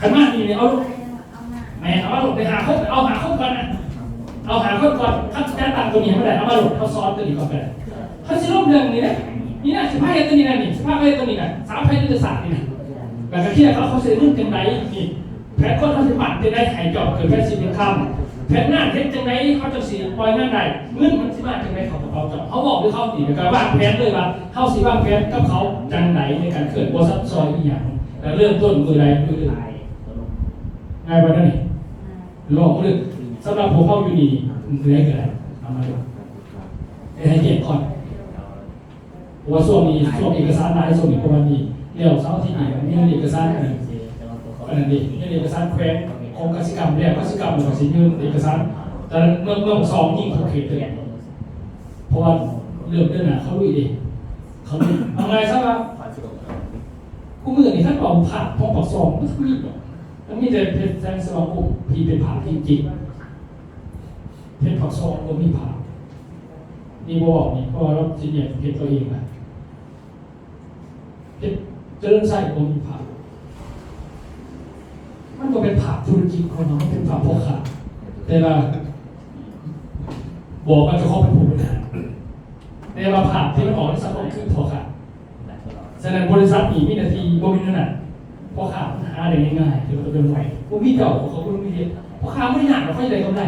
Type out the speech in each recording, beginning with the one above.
ขันมากนี่เนี่ยเอาลูกแม่เอามาหลบไปหาคบเอาหาคบก่อนนะเอาหาคบก่อนข้าจะตังตัวนี้ไม่ได้เอามาหลบเอาซ้อนตัวนี้ก่อนไปเลยเขาจะลบเรื่องนี้นะนี่นะสิบห้าตัวนี้นะนี่สิบห้าตัวนี้นะสามพันยุทธศาสตร์นี่นะแล้วก็ที่เขาเขาเสียเรื่องจังไรนี่แผนคนเขาสิบัตรจะได้หายจอบเกิดแค่สิบเป็นคำแผนหน้าเท็จจังไรเขาจะเสียปล่อยหน้าใดเงื่อนมันสิมาจังไรเขาเอาจอบเขาบอกด้วยเขาตีนะครับว่าแผนเลยว่าเขาสิว่าแผนกับเขาจังไหนในการเกิดบซับซอยอีกอย่าง แล้วเริ่มต้นคืออะไรคือลายง่ายไปนั่นนี่ลองเลยสำหรับผมเข้าอยู่นี่เหนื่อยเกินเอามาดูให้เก็บก่อนเพราะว่าช่วงนี้ช่วงเอกสารหลายช่วงนี้ประมาณนี้เดี๋ยวเสาที่นี่มีเอกสารอันนั้นดิมีเอกสารแขวงของกสิกรรมแรกกสิกรรมหรือว่าสิยืนเอกสารแต่เมื่อเมื่อสองยิ่งเขาเขตเลยเพราะว่าเรื่องเรื่องน่ะเขาลุยดิเขาลุยเอาไงซะว่า ผู้มือนี่ท่านบอกผ่าพอปอกซองมันมีหรอกมันมีแต่เพชรแซงสลองผมพี่เป็นผ่าจริงๆเพชรปอกซองก็มีผ่านี่บอกนี่เพราะว่าเราจีเนี่ยเพชรตัวเองนะเพชรเจริญไส้ก็มีผ่ามันก็เป็นผ่าธุรกิจของเราเป็นผ่าพ่อค้าแต่ว่าบอกว่าจะเข้าเป็นผู้บริหารแต่ว่าผ่าที่มันออกในสังคมคือพ่อค้า ฉะนั้นบริษัทนี้มีหนาทีบ่มีนั่นน่ะพอขาดหาได้ง่ายๆคือเราเป็นไหวบ่มีเก่าของเขาบ่มีเฮ็ดพอขาไม่หนักเราค่อยได้กำไร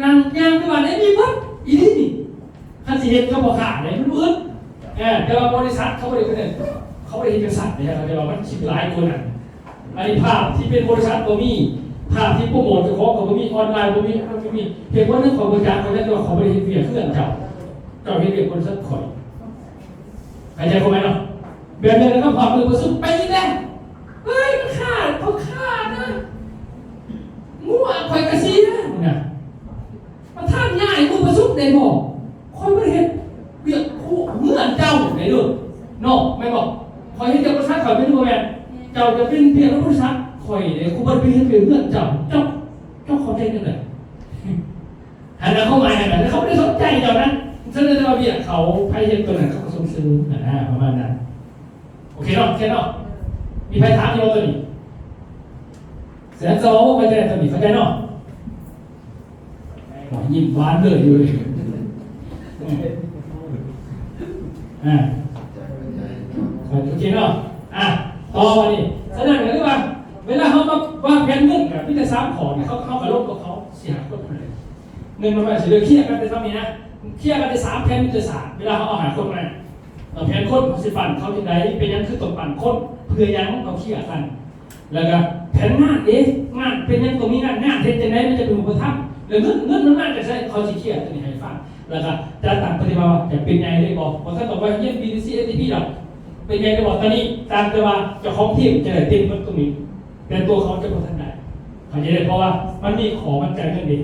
นางยางไปว่าได้มีเบิดอีนี่นี่คันสิเฮ็ดก็บ่ขาดได้มันอึดเออแต่ว่าบริษัทเขาบ่ได้เป็นเขาบ่ได้เฮ็ดเป็นสัตว์นะครับแต่ว่ามันคิดหลายคนน่ะอันนี้ภาพที่เป็นบริษัทบ่มีภาพที่โปรโมทเจ้าะของก็บ่มีออนไลน์บ่มีมันบ่มีเพียงว่าเรื่องของบริการเขาแต่ว่าเขาบ่ได้เฮ็ดเวียกเพื่อนเจ้าเจ้าเฮ็ดเวียกบริษัทข่อยหายใจเข้าไปเนาะ เบียดเบียนแล้วก็ผ่อนมือประสุไปนี่แหละเฮ้ยมันขาดเขาขาดนะมั่วคอยกระซีนะมึงน่ะมาท่านง่ายมือประสุได้บอกคอยไม่เห็นเบียดคู่เหมือนเจ้าไหนดูนอกไม่บอกคอยให้เจ้าประชาคอยไม่ดูแมนเจ้าจะเป็นเพียงประชาคอยเนี่ยคู่บันเป็นเพียงเพื่อนเจ้าเจ้าเจ้าเขาใจกันเลยหันหน้าเข้ามาหันหน้าเขาไม่ได้สนใจเจ้านั้นฉะนั้นเราเบียดเขาไพ่เห็นตัวนั้นเขาก็สมซื้อนะประมาณนั้น โอเคเนาะโอเคเนาะมีไพ่ถามอยู่ตัวนี้แสนสองว่าไปจะได้ตัวนี้เข้าใจเนาะหมอยิ้มหวานเลยอยู่เลยอ่าโอเคเนาะอะต่อมาดิฉะนั้นก็คือว่าเวลาเขามาวางแผนเงินกับพี่จะซ้ำของเนี่ยเขาเข้ากระโลกกับเขาเสียคนเลยเงินมันไปเสียเลยเครียดกันไปซ้ำนี้นะเครียดกันไปสามแผนมิตรศาสตร์เวลาเขาเอาหาคนมา แผนคนสิฟันเขาที่ไหนเป็นยังคือตกปั่นคนเพื่อยังเขาเครียดกันแล้วก็แผนงานเอ๊ะงานเป็นยังตรงนี้งานงานเท็จจะไหนมันจะเป็นอุปธรรมหรือเงินเงินมันน่าจะใช้เขาสิเครียตัวนี้ให้ฟังแล้วก็จะต่างปฏิบัติว่าจะเป็นไงได้บอกว่าถ้าต่อไปเยี่ยมบีดีซีเอทีพีหรอกเป็นไงได้บอกตอนนี้ตามแต่ว่าจะของทีมจะได้เต็มมันตรงนี้แต่ตัวเขาจะบ่ทันได้เขาจะได้เพราะว่ามันมีขอมันใจเงินดี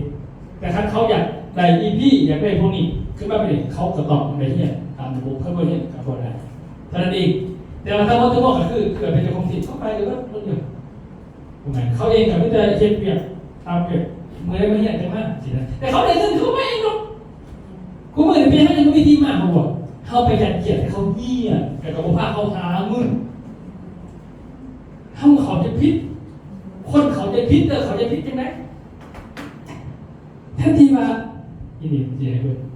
แต่ถ้าเขาอยากได้อีพีอยากได้พวกนี้ขึ้นมาเป็นเขาก็ตอบในที่ตามระบบเขาก็เห็นกับคนได้เท่านั้นเองแต่ว่าถ้าว่าทั้งหมดก็คือเกิดเป็นเจ้าของสิทธิ์เข้าไปหรือว่ารื่องเดียวถูกไหมเขาเองกับไม่ได้เช็ดเปียกตามเปียกเมื่อไม่เห็นจังมากสินะแต่เขาได้เงินเขาไม่เองหรอกกูมือเป็นให้ยังไม่ดีมากเขาบอกเข้าไปจัดเกียรติเขาเงียบแต่กับพาเขาหาเงินถ้าเขาจะพิษคนเขาจะพิษเออเขาจะพิษยังไงแทนที่ว่ายินดีเสียเฮาเนี่ย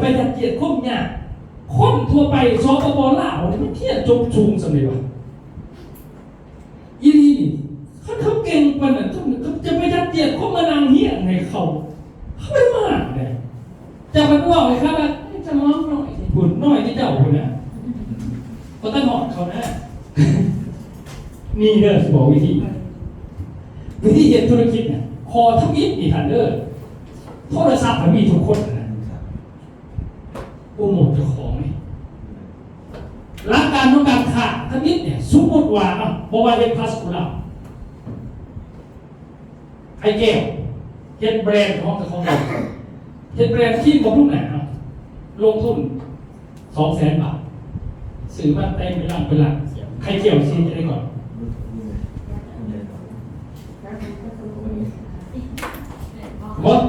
ไปจัดเกียรติคมยากคนทั่วไปสปปลาวเนี่เที่ยจมจูงสำเร็จวะอีนี่นี่เขาเขาเก่งกว่านั้นเขาจะไปจัดเกียรติคมมานางเฮียในเขาเขาไม่มากเลยจะไปบอกเลยครับว่าจะมองหน่อยสิคุณหน่อยที่เจ้าคุณน่ะเขาต้องหอดเขานะนี่เด้อบอกวิธีวิธีเห็นธุรกิจเนี่ยพอทั้งอิฐนี่ทันเด้อโทรศัพท์มันมีทุกคน โปรโมทเจ้าของนี่หลักการของการขาดทั้งอิฐเนี่ยสมมติว่าเนาะบอกว่าเป็นพาสกุลาไอ้แก้วเฮ็ดแบรนด์ของเจ้าของเราเฮ็ดแบรนด์ที่บำรุงหนาเนาะลงทุนสองแสนบาทซื้อมาเต็มไปหลังไปหลังใครเกี่ยวซีจะได้ก่อนหมด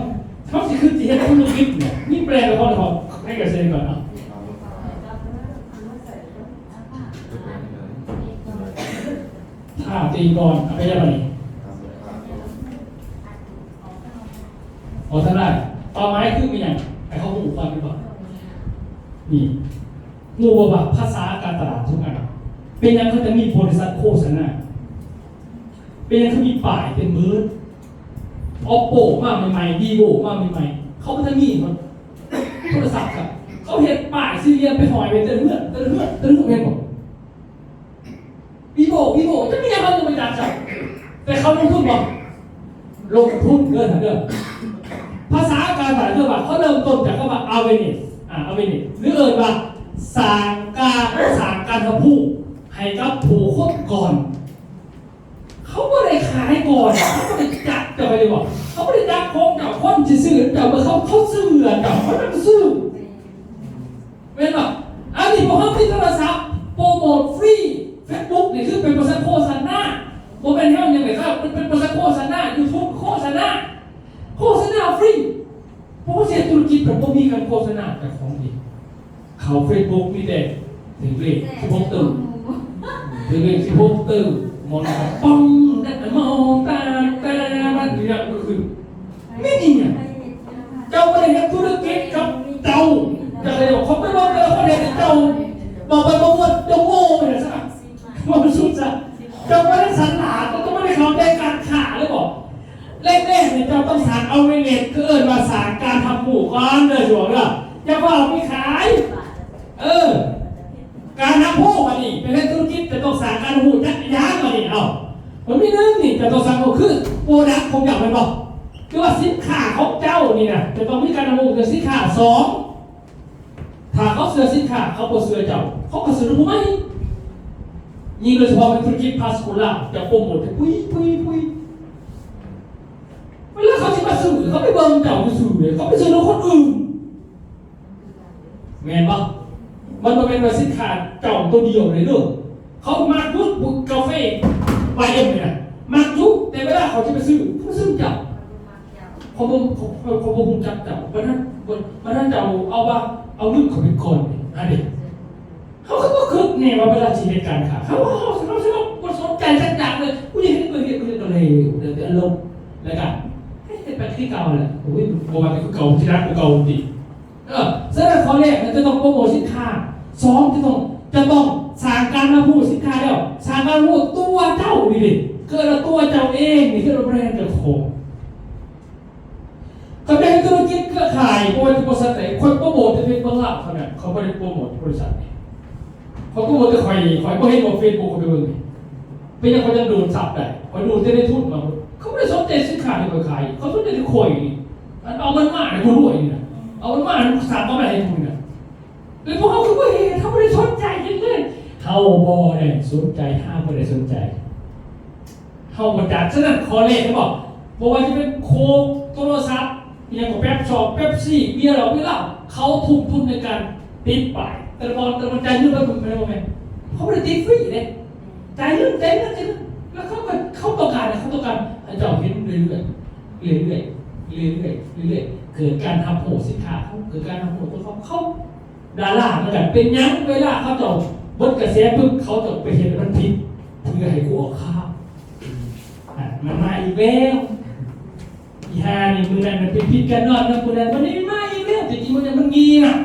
เขาสิคือที่เห็นธุรกิจเนี่ยนี่แปลแล้วก็ของให้กับเซนก่อนเนาะ ฆ่า ตีก่อนเอาไปยังไงเอท่านได้ต่อไม้คือมีอย่างไอ้เขาหูฟังหรือเปล่านี่งูบว่าภาษาการตลาดทุกอันเป็นยังเขาจะมีบริษัทโฆษณาเป็นยังเขามีป้ายเป็นมือออปโปมาใหม่ๆดีโบมาใหม่ๆเขาก็จะมีมันโทรศัพท์ครับเขาเห็นป้ายซีเรียไปหอยไปเตือนเพื่อนเตือนเพื่อนเตือนเพื่อนเห็นหมดวี โบวีโบจะมีอะไรจะไปจัดจับแต่เขาลงทุนบอกลงทุนเงินเดือนภาษาการภาษาเรื่องว่าเขาเริ่มต้นจากคำว่า awareness อ่า awareness หรือเอ่ยว่าสร้างการสร้างการทำผู้ให้กับผู้คนก่อน เขาไม่ได้ขายก่อนเขาไม่ได้จัดจะไปเลยบอกเขาไม่ได้จัดของเจ้าคนที่ซื้อเจ้าเมื่อเขาเขาซื้อเจ้าเขาต้องซื้อเป็นแบบอันนี้พอเขามีโทรศัพท์โปรโมทฟรี เฟซบุ๊กนี่คือเป็นบริษัทโฆษณาโมเป็นเรื่องยังไงครับมันเป็นบริษัทโฆษณายูทูบโฆษณาโฆษณาฟรีเพราะว่าเสียธุรกิจแบบบ่มีการโฆษณาแต่ของดีเขาเฟซบุ๊กมีแต่ถึงเลขสิบหกตึ้งถึงเลขสิบหกตึ้งมองแบบปังแต่มองตาตามันเนี่ยก็คือไม่ดีอะ วงเนี่ยจะว่าเอาไปขาย เออ การทำผู้มาดิเป็นเรื่องธุรกิจจะต้องสารการทำผู้ยักย้างมาดิเอามันไม่นึงนี่จะต้องสารก็คือโปรดักต์ผมอยากไปบอกคือว่าสินค้าของเจ้านี่นะจะต้องมีการดำเนินกับสินค้าสองถ้าเขาเสือสินค้าเขาก็เสือเจ้า เขาก็เสือรู้ไหมยิ่งโดยเฉพาะเป็นธุรกิจพาสคูล่าจะโปรโมทปุ้ยปุ้ยปุ้ยเวลาเขาจะมาซื้อเขาไปเบิ่งเจ้าไปซื้อเขาไปซื้อคนอื่น แม่นปะมันมาเป็นว่าสินค้าเจ้าตัวเดียวเลยเด้อเขามายุดบุกกาแฟไปเอ็มเนี่ยมายุดแต่เวลาเขาจะไปซื้อเขาซื้อเจ้าเขาบ่เขาเขาบ่ฮู้จักเจ้าวันนั้นวันวันนั้นเจ้าเอาว่าเอาลืมเขาไปก่อนนี่อันนี้เขาก็บ่คึกแน่ว่าเวลาสิเหตุการณ์ค่ะเขาเขาเขาเขาบ่สนใจสักอย่างเลยกูยังเห็นกูเห็นกูเห็นตัวเลยเดี๋ยวอารมณ์แล้วก็เฮ้เป็นที่เก่าแหละโอ้ยบ่ว่าเป็นเก่าที่รักกูเก่าจริง เออแสดงข้อแรกมันจะต้องโปรโมทสินค้าสองจะต้องจะต้องสร้างการมาพูดสินค้าแล้วสร้างการพูดตัวเจ้านี่ดิคือเราตัวเจ้าเองนี่คือเราแบรนด์เจ้าของก็เป็นธุรกิจเครือข่ายเพราะว่าบริษัทไหนคนโปรโมทจะเป็นเบื้องหลังเขาเนี่ยเขาไม่ได้โปรโมทบริษัทเขาโปรโมทจะคอยคอยก็ให้บอกเฟซบุ๊กเขาไปเบิ่งนี่เป็นยังเขาจะดูดซับได้คอยดูจะได้ทุนมาเขาไม่ได้สนใจสินค้าที่เขาขายเขาสนใจที่คอยนี่เอามันมาในคนรวยนี่นะ เอามันมาสั่งมาอะไรให้คุณนะแล้วพวกเขาคือว่าเฮ้เขาไม่ได้สนใจจริงเลยเขาบอได้สนใจห้ามไม่ได้สนใจเข้าบรรดาฉะนั้นคอเลขเขาบอกบอกว่าจะเป็นโคกโทรศัพท์อย่างกับแป๊บชอปแป๊บซี่เบียร์เราไม่เล่าเขาทุ่มทุนในการติดป้ายแต่บอลแต่ละบอลใจายเงินไปหมดเลยไหมเขาไม่ได้ติดฟรีเลยใจายเงินใจายเงินใจายเงินแล้วเขาก็เขาต้องการอะไรเขาต้องการให้เจ้าเห็นเรื่อยๆเรื่อยๆเรื่อยๆเรื่อยๆ เรื่อกิดการทำโหสินค้าเขาเกิดการทำโหตัวเขาเขาดาราเหมือนกันเป็นยังเวลาเขาจะบดกระแสปุ๊บเขาจะไปเห็นมันผิดเพื่อให้กูออกข้าวมันมาอีกแล้วอีฮานี่มือนั้นมันเป็นพิษกันนอนนะมือนั้นมันไม่มาอีกแล้วจริงๆมันยังมันงีน่ะ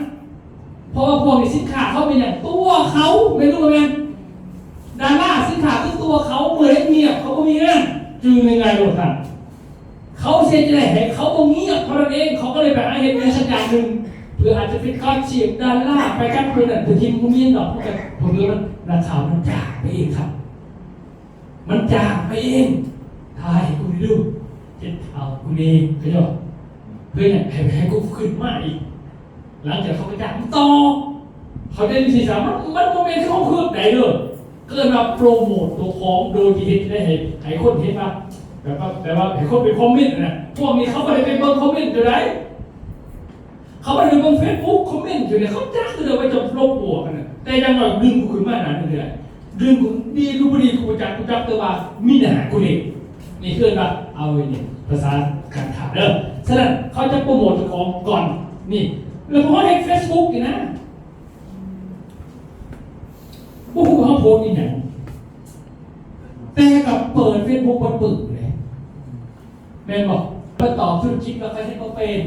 เพราะว่าพวกนี้สินค้าเขาเป็นอย่างตัวเขาไม่รู้ไงดาราสินค้าคือตัวเขาเหมือนเงียบเขาก็มีงานจึงยังไงลูกท่าน เขาเสียใจให้เขาตรงเงียบเพราะนั่นเองเขาก็เลยไปหาเหตุการณ์สักอย่างหนึ่งเพื่ออาจจะเป็นการเฉียบดาราไปกันเพื่อนนั่นเพื่อทีมมุมีนดอกพวกกันผมรู้มันราคามันจายไปเองครับ มันจางไปเองทายกูดูเจ็ดเอากูเองก็ยอเพื่อนเนี่ยให้ให้กูขึ้นมาอีก หลังจากเขาไปจ้างต่อเขาได้วิธีสามมันมันโมเมนต์ที่เขาคืบไหนเลยเกิดมาโปรโมทตัวของโดยที่เห็นได้เห็นให้คนเห็นว่า แบบว่าแบบว่าให้คนไปคอมเมนต์นะพวกนี้เขาไม่ได้ไปเบิ่งคอมเมนต์อยู่ไหนเขาไม่ได้ไปเบิ่งเฟซบุ๊กคอมเมนต์อยู่เนี่ยเขาจ้างเลยว่าจะลบหัวกันนะแต่ยังหน่อยดึงกูขึ้นมาหนาเรื่อยๆดึงกูดีกูบดีกูจักกูจับตัวว่ามีหนากูเองนี่คือว่าเอาไว้เนี่ยภาษาขันขาเด้อฉะนั้นเขาจะโปรโมทของก่อนนี่แล้วพอให้เฟซบุ๊กนี่นะพวกเขาโพสต์นี่เนี่ยแต่กับเปิดเฟซบุ๊กบนปึก แม่นบอกก็ตอบธุรกิจแล้วก็ให้เขาเป็น